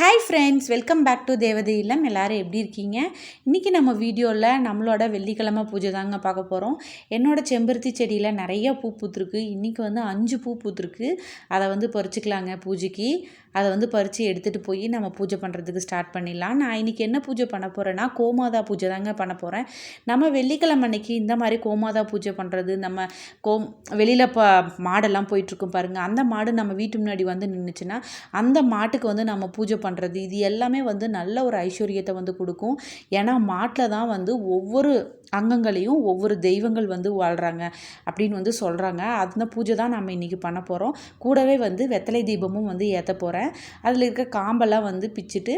Hi friends welcome back to தேவதை இல்லம் எல்லாரும் எப்படி இருக்கீங்க? இன்றைக்கி நம்ம வீடியோவில் நம்மளோட வெள்ளிக்கிழமை பூஜை தாங்க பார்க்க போகிறோம் என்னோட செம்பருத்தி செடியில் நிறைய பூ பூத்துருக்கு. இன்றைக்கி வந்து அஞ்சு பூ பூத்துருக்கு. அதை வந்து பறிச்சுக்கலாங்க பூஜைக்கு. அதை வந்து பறித்து எடுத்துகிட்டு போய் நம்ம பூஜை பண்ணுறதுக்கு ஸ்டார்ட் பண்ணிடலாம். நான் இன்றைக்கி என்ன பூஜை பண்ண போகிறேன்னா கோமாதா பூஜை தாங்க பண்ண போகிறேன் நம்ம வெள்ளிக்கிழமை அன்னைக்கு இந்த மாதிரி கோமாதா பூஜை பண்ணுறது நம்ம கோ வெளியில் ப மாடெல்லாம் போயிட்டுருக்கும் பாருங்கள் அந்த மாடு நம்ம வீட்டு முன்னாடி வந்து நின்றுச்சுன்னா அந்த மாட்டுக்கு வந்து நம்ம பூஜை பண்ணுறது இது எல்லாமே வந்து நல்ல ஒரு ஐஸ்வர்யத்தை வந்து கொடுக்கும். ஏன்னா மாட்டில் தான் வந்து ஒவ்வொரு அங்கங்களையும் ஒவ்வொரு தெய்வங்கள் வந்து வாழ்கிறாங்க அப்படின்னு வந்து சொல்கிறாங்க அந்த பூஜை தான் நம்ம இன்றைக்கி பண்ண போகிறோம் கூடவே வந்து வெத்தலை தீபமும் வந்து ஏற்ற போகிறேன் அதில் இருக்க காம்பெல்லாம் வந்து பிச்சுட்டு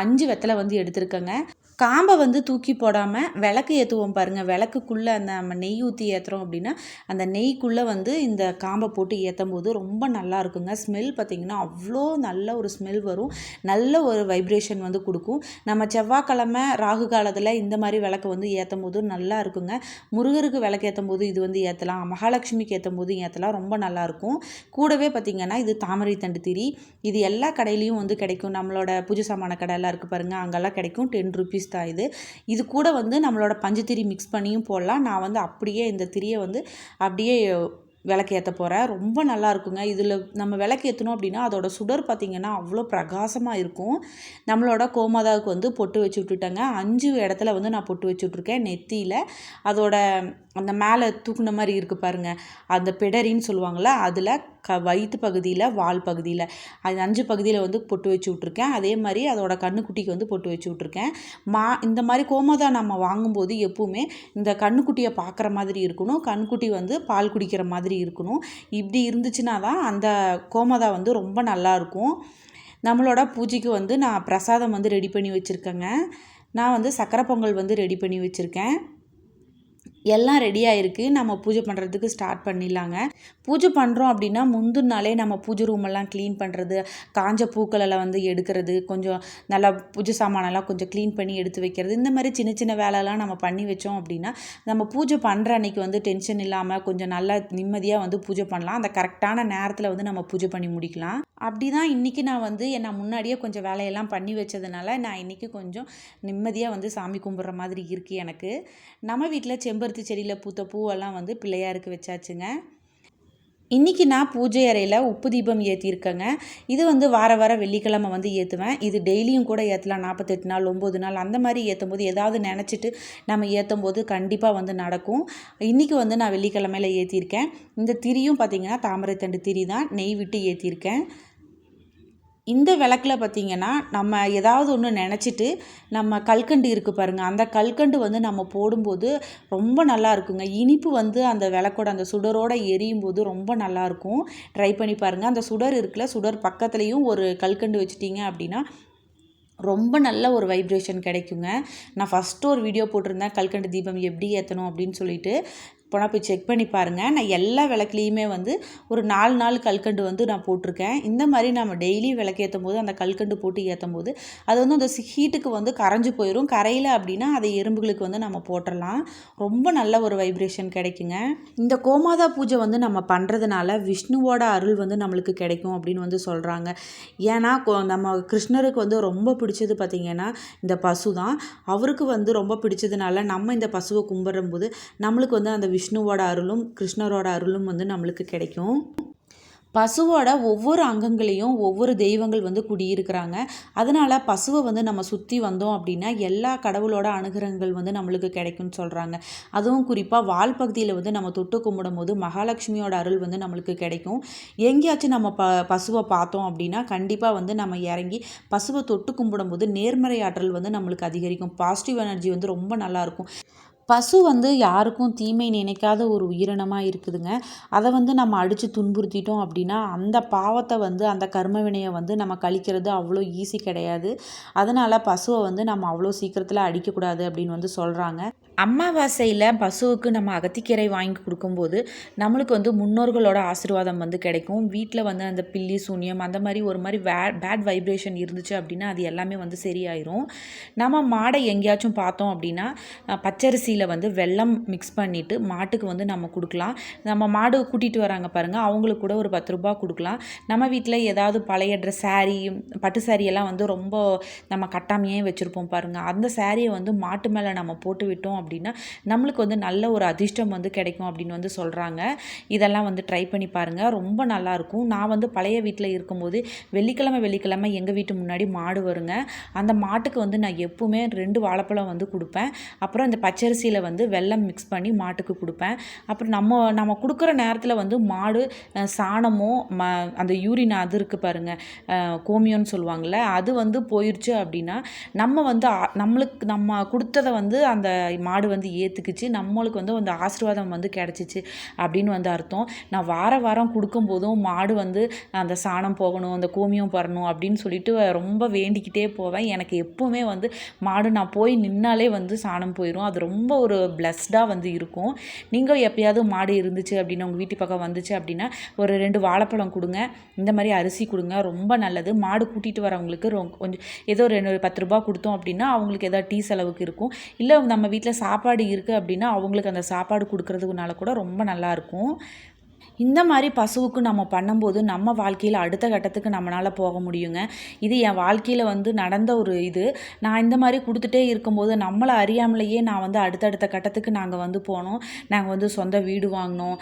அஞ்சு வெத்தலை வந்து எடுத்திருக்கேங்க. காம்பை வந்து தூக்கி போடாமல் விளக்கு ஏற்றுவோம் பாருங்கள் விளக்குக்குள்ளே அந்த நம்ம நெய் ஊற்றி ஏற்றுறோம் அப்படின்னா அந்த நெய்க்குள்ளே வந்து இந்த காம்பை போட்டு ஏற்றும் போது ரொம்ப நல்லா இருக்குங்க. ஸ்மெல் பார்த்திங்கன்னா அவ்வளோ நல்ல ஒரு ஸ்மெல் வரும். நல்ல ஒரு வைப்ரேஷன் வந்து கொடுக்கும். நம்ம செவ்வாய்க்கிழமை ராகு காலத்தில் இந்த மாதிரி விளக்கு வந்து ஏற்றும் போது நல்லா இருக்குங்க. முருகருக்கு விளக்கு ஏற்றும் போது இது வந்து ஏற்றலாம் மகாலட்சுமிக்கு ஏற்றும் போது ஏற்றலாம் ரொம்ப நல்லாயிருக்கும் கூடவே பார்த்திங்கன்னா இது தாமரை தண்டு திரி. இது எல்லா கடையிலையும் வந்து கிடைக்கும். நம்மளோட பூஜை சாமான கடையெல்லாம் இருக்குது பாருங்கள் அங்கெல்லாம் கிடைக்கும். டென் ருபீஸ் தான் இது இது கூட வந்து நம்மளோட பஞ்சத்திரி மிக்ஸ் பண்ணியும் போடலாம். நான் வந்து அப்படியே இந்த திரியை வந்து அப்படியே விளக்கு ஏற்ற போகிறேன் ரொம்ப நல்லா இருக்குங்க. இதில் நம்ம விளக்கு ஏற்றணும் அப்படின்னா அதோட சுடர் பார்த்திங்கன்னா அவ்வளோ பிரகாசமாக இருக்கும். நம்மளோட கோமாதாவுக்கு வந்து பொட்டு வச்சு விட்டுட்டேங்க. அஞ்சு இடத்துல வந்து நான் பொட்டு வச்சு விட்ருக்கேன் நெத்தியில். அதோட அந்த மேலே தூக்குன மாதிரி இருக்குது பாருங்கள் அந்த பிடரின்னு சொல்லுவாங்கள்ல அதில் க வயிற்று பகுதியில் வால் பகுதியில். அது அஞ்சு பகுதியில் வந்து பொட்டு வச்சு விட்ருக்கேன் அதே மாதிரி அதோட கண்ணுக்குட்டிக்கு வந்து பொட்டு வச்சு விட்ருக்கேன் மா இந்த மாதிரி கோமாதா நம்ம வாங்கும்போது எப்போவுமே இந்த கண்ணுக்குட்டியை பார்க்குற மாதிரி இருக்கணும். கண்ணுக்குட்டி வந்து பால் குடிக்கிற மாதிரி இருக்கணும். இப்படி இருந்துச்சுன்னா தான் அந்த கோமதா வந்து ரொம்ப நல்லா இருக்கும் நம்மளோட பூஜைக்கு வந்து நான் பிரசாதம் வந்து ரெடி பண்ணி வச்சுருக்கேங்க. நான் வந்து சக்கரை பொங்கல் வந்து ரெடி பண்ணி வச்சுருக்கேன். எல்லாம் ரெடியாக இருக்குது நம்ம பூஜை பண்ணுறதுக்கு ஸ்டார்ட் பண்ணிடலாங்க. பூஜை பண்ணுறோம் அப்படின்னா முந்தின நாளே நம்ம பூஜை ரூமெல்லாம் க்ளீன் பண்ணுறது காஞ்ச பூக்களெல்லாம் வந்து எடுக்கிறது கொஞ்சம் நல்லா பூஜை சாமானெல்லாம் கொஞ்சம் க்ளீன் பண்ணி எடுத்து வைக்கிறது இந்த மாதிரி சின்ன சின்ன வேலைலாம் நம்ம பண்ணி வச்சோம் அப்படின்னா நம்ம பூஜை பண்ணுற அன்னைக்கு வந்து டென்ஷன் இல்லாமல் கொஞ்சம் நல்லா நிம்மதியாக வந்து பூஜை பண்ணலாம். அந்த கரெக்டான நேரத்தில் வந்து நம்ம பூஜை பண்ணி முடிக்கலாம். அப்படி தான் இன்றைக்கி நான் வந்து நான் முன்னாடியே கொஞ்சம் வேலையெல்லாம் பண்ணி வச்சதுனால நான் இன்றைக்கி கொஞ்சம் நிம்மதியாக வந்து சாமி கும்பிட்ற மாதிரி இருக்குது எனக்கு. நம்ம வீட்டில் செம்பருத்தி செடியில் பூத்த பூவெல்லாம் வந்து பிள்ளையாருக்கு வச்சாச்சுங்க. இன்றைக்கி நான் பூஜை அறையில் உப்பு தீபம் ஏற்றிருக்கேங்க இது வந்து வார வாரம் வெள்ளிக்கிழமை வந்து ஏற்றுவேன் இது டெய்லியும் கூட ஏற்றலாம் நாற்பத்தெட்டு நாள் ஒம்பது நாள் அந்த மாதிரி ஏற்றும் போது ஏதாவது நினச்சிட்டு நம்ம ஏற்றும் போது கண்டிப்பாக வந்து நடக்கும். இன்றைக்கி வந்து நான் வெள்ளிக்கிழமையில் ஏற்றிருக்கேன் இந்த திரியும் பார்த்திங்கன்னா தாமரைத்தண்டு திரி தான். நெய் விட்டு ஏற்றிருக்கேன் இந்த விளக்கில் பார்த்திங்கன்னா நம்ம ஏதாவது ஒன்று நினச்சிட்டு நம்ம கல்கண்டு இருக்குது பாருங்கள் அந்த கல்கண்டு வந்து நம்ம போடும்போது ரொம்ப நல்லா இருக்குங்க. இனிப்பு வந்து அந்த விளக்கோட அந்த சுடரோடு எரியும் போது ரொம்ப நல்லா இருக்கும். ட்ரை பண்ணி பாருங்கள் அந்த சுடர் இருக்குல்ல சுடர் பக்கத்துலேயும் ஒரு கல்கண்டு வச்சிட்டிங்க அப்படின்னா ரொம்ப நல்ல ஒரு வைப்ரேஷன் கிடைக்குங்க. நான் ஃபஸ்ட்டு ஒரு வீடியோ போட்டிருந்தேன் கல்கண்டு தீபம் எப்படி ஏற்றணும் அப்படின்னு சொல்லிட்டு. போனால் போய் செக் பண்ணி பாருங்கள் நான் எல்லா விளக்குலேயுமே வந்து ஒரு நாலு நாள் கல்கண்டு வந்து நான் போட்டிருக்கேன். இந்த மாதிரி நம்ம டெய்லி விளக்கு ஏற்றும் போது அந்த கல்கண்டு போட்டு ஏற்றும் போது அது வந்து அந்த ஹீட்டுக்கு வந்து கரைஞ்சி போயிடும் கரையில் அப்படின்னா அதை எறும்புகளுக்கு வந்து நம்ம போட்டுடலாம் ரொம்ப நல்ல ஒரு வைப்ரேஷன் கிடைக்குங்க. இந்த கோமாதா பூஜை வந்து நம்ம பண்ணுறதுனால விஷ்ணுவோட அருள் வந்து நம்மளுக்கு கிடைக்கும் அப்படின்னு வந்து சொல்கிறாங்க ஏன்னா நம்ம கிருஷ்ணருக்கு வந்து ரொம்ப பிடிச்சது பார்த்திங்கன்னா இந்த பசு தான் அவருக்கு வந்து ரொம்ப பிடிச்சதுனால நம்ம இந்த பசுவை கும்பிடும்போது நம்மளுக்கு வந்து அந்த விஷ்ணுவோட அருளும் கிருஷ்ணரோட அருளும் வந்து நம்மளுக்கு கிடைக்கும். பசுவோட ஒவ்வொரு அங்கங்களையும் ஒவ்வொரு தெய்வங்கள் வந்து குடியிருக்கிறாங்க. அதனால் பசுவை வந்து நம்ம சுற்றி வந்தோம் அப்படின்னா எல்லா கடவுளோட அனுகிரகங்கள் வந்து நம்மளுக்கு கிடைக்கும்னு சொல்கிறாங்க அதுவும் குறிப்பாக வால் பகுதியில் வந்து நம்ம தொட்டு கும்பிடும் போது மகாலட்சுமியோட அருள் வந்து நம்மளுக்கு கிடைக்கும். எங்கேயாச்சும் நம்ம ப பசுவை பார்த்தோம் அப்படின்னா கண்டிப்பாக வந்து நம்ம இறங்கி பசுவை தொட்டு கும்பிடும்போது நேர்மறை ஆற்றல் வந்து நம்மளுக்கு அதிகரிக்கும். பாசிட்டிவ் எனர்ஜி வந்து ரொம்ப நல்லாயிருக்கும் பசு வந்து யாருக்கும் தீமை நினைக்காத ஒரு உயிரினமாக இருக்குதுங்க. அதை வந்து நம்ம அடித்து துன்புறுத்திட்டோம் அப்படின்னா அந்த பாவத்தை வந்து அந்த கர்ம வினையை வந்து நம்ம கழிக்கிறது அவ்வளோ ஈஸி கிடையாது. அதனால் பசுவை வந்து நம்ம அவ்வளோ சீக்கிரத்தில் அடிக்கக்கூடாது அப்படின்னு வந்து சொல்கிறாங்க அமாவாசையில் பசுவுக்கு நம்ம அகத்திக்கீரை வாங்கி கொடுக்கும்போது நம்மளுக்கு வந்து முன்னோர்களோட ஆசீர்வாதம் வந்து கிடைக்கும். வீட்டில் வந்து அந்த பில்லி சூன்யம் அந்த மாதிரி ஒரு மாதிரி வே பேட் வைப்ரேஷன் இருந்துச்சு அப்படின்னா அது எல்லாமே வந்து சரியாயிரும். நம்ம மாடை எங்கேயாச்சும் பார்த்தோம் அப்படின்னா பச்சரிசியில் வந்து வெல்லம் மிக்ஸ் பண்ணிவிட்டு மாட்டுக்கு வந்து நம்ம கொடுக்கலாம். நம்ம மாடு கூட்டிகிட்டு வராங்க பாருங்கள் அவங்களுக்கு கூட ஒரு பத்து ரூபா கொடுக்கலாம். நம்ம வீட்டில் ஏதாவது பழைய ட்ரெஸ் saree பட்டு சாரியெல்லாம் எல்லாம் வந்து ரொம்ப நம்ம கட்டாமையே வச்சுருப்போம் பாருங்கள் அந்த சாரியை வந்து மாட்டு மேலே நம்ம போட்டு விட்டோம் அப்படின்னா நம்மளுக்கு வந்து நல்ல ஒரு அதிர்ஷ்டம் வந்து கிடைக்கும் அப்படின்னு வந்து சொல்கிறாங்க இதெல்லாம் வந்து ட்ரை பண்ணி பாருங்கள் ரொம்ப நல்லாயிருக்கும் நான் வந்து பழைய வீட்டில் இருக்கும்போது வெள்ளிக்கிழமை வெள்ளிக்கிழமை எங்கள் வீட்டு முன்னாடி மாடு வருங்க. அந்த மாட்டுக்கு வந்து நான் எப்போவுமே ரெண்டு வாழைப்பழம் வந்து கொடுப்பேன். அப்புறம் இந்த பச்சரிசியில் வந்து வெல்லம் மிக்ஸ் பண்ணி மாட்டுக்கு கொடுப்பேன். அப்புறம் நம்ம நம்ம கொடுக்குற நேரத்தில் வந்து மாடு சாணமோ ம அந்த யூரின் அது இருக்குது பாருங்கள் கோமியோன்னு சொல்லுவாங்கள்ல அது வந்து போயிடுச்சு அப்படின்னா நம்ம வந்து நம்மளுக்கு நம்ம கொடுத்ததை வந்து அந்த மாடு வந்து ஏற்றுக்குச்சு நம்மளுக்கு வந்து அந்த ஆசீர்வாதம் வந்து கிடச்சிச்சு அப்படின்னு வந்து அர்த்தம். நான் வார வாரம் கொடுக்கும்போதும் மாடு வந்து அந்த சாணம் போகணும் அந்த கோமியம் பரணும் அப்படின்னு சொல்லிட்டு ரொம்ப வேண்டிக்கிட்டே போவேன். எனக்கு எப்போவுமே வந்து மாடு நான் போய் நின்னாலே வந்து சாணம் போயிடும் அது ரொம்ப ஒரு பிளஸ்டாக வந்து இருக்கும். நீங்கள் எப்பயாவது மாடு இருந்துச்சு அப்படின்னு உங்கள் வீட்டு பக்கம் வந்துச்சு அப்படின்னா ஒரு ரெண்டு வாழைப்பழம் கொடுங்க. இந்த மாதிரி அரிசி கொடுங்க. ரொம்ப நல்லது. மாடு கூட்டிகிட்டு வரவங்களுக்கு ரொ- கொஞ்சம் ஏதோ ரெண்டு பத்து ரூபா கொடுத்தோம் அப்படின்னா அவங்களுக்கு ஏதாவது டீ செலவுக்கு இருக்கும். இல்லை நம்ம வீட்டில் சாப்பாடு இருக்குது அப்படின்னா அவங்களுக்கு அந்த சாப்பாடு கொடுக்கறதுனால கூட ரொம்ப நல்லாயிருக்கும் இந்த மாதிரி பசுவுக்கு நம்ம பண்ணும்போது நம்ம வாழ்க்கையில் அடுத்த கட்டத்துக்கு நம்மளால் போக முடியுங்க. இது என் வாழ்க்கையில் வந்து நடந்த ஒரு இது. நான் இந்த மாதிரி கொடுத்துட்டே இருக்கும்போது நம்மளை அறியாமலேயே நான் வந்து அடுத்தடுத்த கட்டத்துக்கு நாங்கள் வந்து போனோம். நாங்கள் வந்து சொந்த வீடு வாங்கினோம்.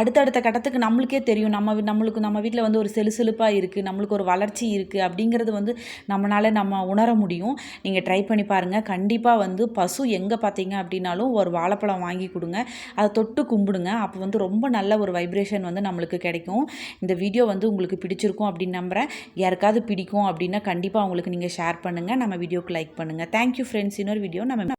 அடுத்தடுத்த கட்டத்துக்கு நம்மளுக்கே தெரியும். நம்ம நம்மளுக்கு நம்ம வீட்டில் வந்து ஒரு செலுசெலுப்பாக இருக்குது நம்மளுக்கு ஒரு வளர்ச்சி இருக்குது அப்படிங்கிறது வந்து நம்மளால் நம்ம உணர முடியும். நீங்கள் ட்ரை பண்ணி பாருங்கள் கண்டிப்பாக வந்து பசு எங்கே பார்த்தீங்க அப்படின்னாலும் ஒரு வாழைப்பழம் வாங்கி கொடுங்க. அதை தொட்டு கும்பிடுங்க. அப்போ வந்து ரொம்ப நல்ல ஒரு வைப் வைப்ரேஷன் வந்து நம்மளுக்கு கிடைக்கும். இந்த வீடியோ வந்து உங்களுக்கு பிடிச்சிருக்கும் அப்படின்னு நம்புகிறேன் யாருக்காவது பிடிக்கும் அப்படின்னா கண்டிப்பாக அவங்களுக்கு நீங்கள் ஷேர் பண்ணுங்கள் நம்ம வீடியோக்கு லைக் பண்ணுங்கள் தேங்க்யூ ஃப்ரெண்ட்ஸ் இன்னொரு வீடியோ நம்ம